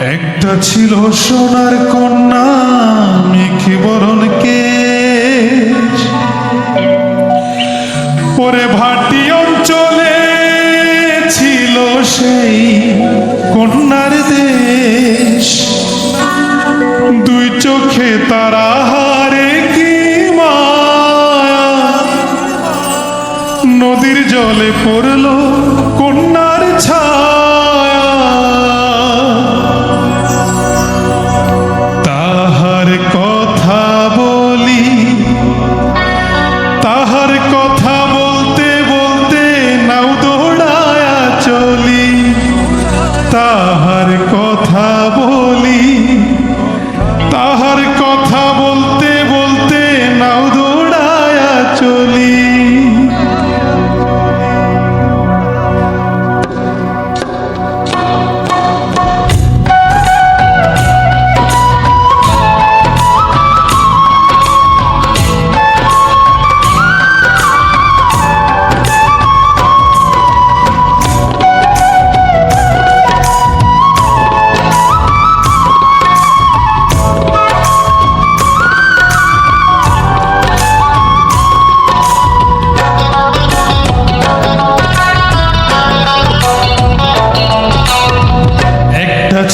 একটা ছিল সোনার কন্যা মেঘে বরণ কে ওরে ভাটি অঞ্চলে ছিল সেই কন্যার দেশ। দুই চোখে তারা হারে কি নদীর জলে পড়ল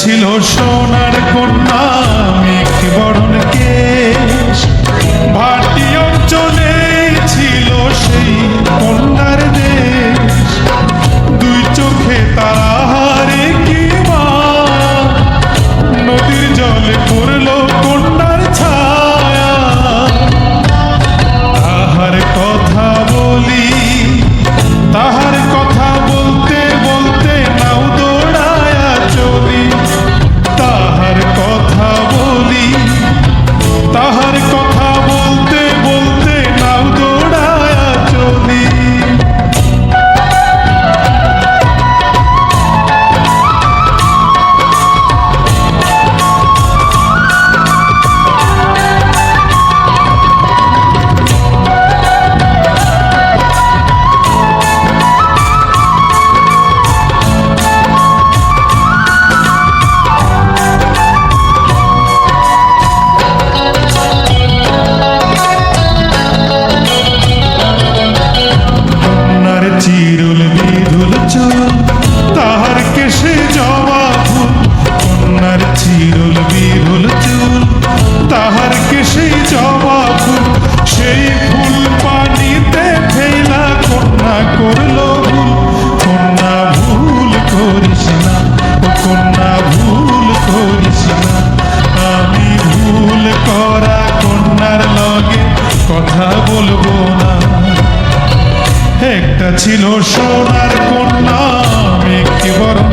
ছিল সোনার কন্যা মেঘ বরণ কেশ। ভাটি অঞ্চলে ছিল সেই কন্যার চিরুল বিধুল চুল, তাহার কেশে জবা ফুল, সেই ফুল পানিতে ফেলা কন্যা করল কন্যা ভুল করিস না, ও কন্যা ভুল করিস না। আমি ভুল করা কন্যার লগে কথা বলব না। একটা ছিল সোনার কন্যা বরণ কেশ